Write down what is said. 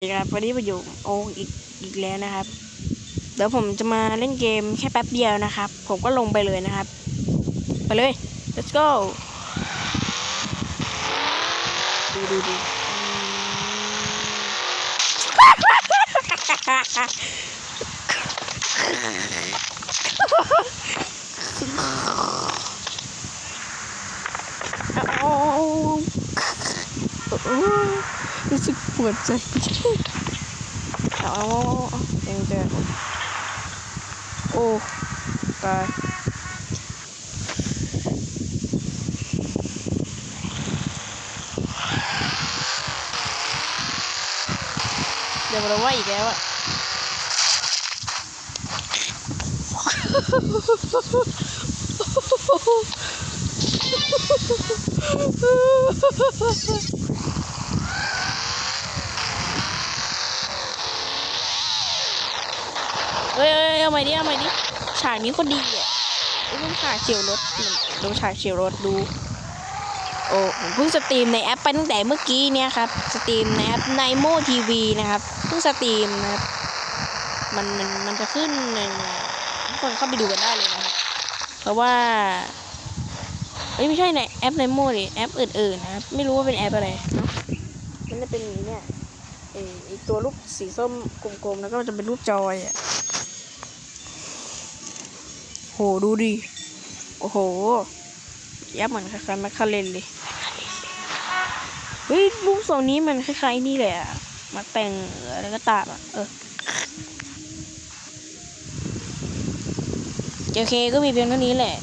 ครับวันนี้มาอยู่โออีกอีกแล้วนะครับ เดี๋ยวผมจะมาเล่นเกมแค่แป๊บเดียวนะครับ ผมก็ลงไปเลยนะครับ ไปเลย let's go ดูดูดูโอ้ รู้สึกปวดใจเอาเองเจอโอ้ตายเดี๋ยวเราว่าอีกแล้วอะ เฮ้ยเอ้ยเอาใหม่ดิเอาใหม่ดิฉากนี้คนดีอะไอ้เรื่องฉากเฉียวรถดูฉากเฉียวรถดู โอ้ผมเพิ่งสตรีมในแอปไปตั้งแต่เมื่อกี้เนี่ยครับ สตรีมในแอปไนโมทีวีนะครับ เพิ่งสตรีมนะครับ มันมันมันจะขึ้นในทุกคนเข้าไปดูกันได้เลยนะครับ เพราะว่า เอ้ยไม่ใช่ในแอปไนโมดิแอปอื่นๆนะครับไม่รู้ว่าเป็นแอปอะไรเนาะมันจะเป็นนี้เนี่ยไอตัวรูปสีส้มกลมๆแล้วก็จะเป็นรูปจอยอะโหดูดิโอ้โหยับเหมือนคล้ายๆแมคคาเรนเลยเฮ้ยรูปทรงนี้มันคล้ายๆนี่เลยอะมาแต่งอะไรก็ตามอะเออโอเคก็มีเพียงเท่านี้แหละ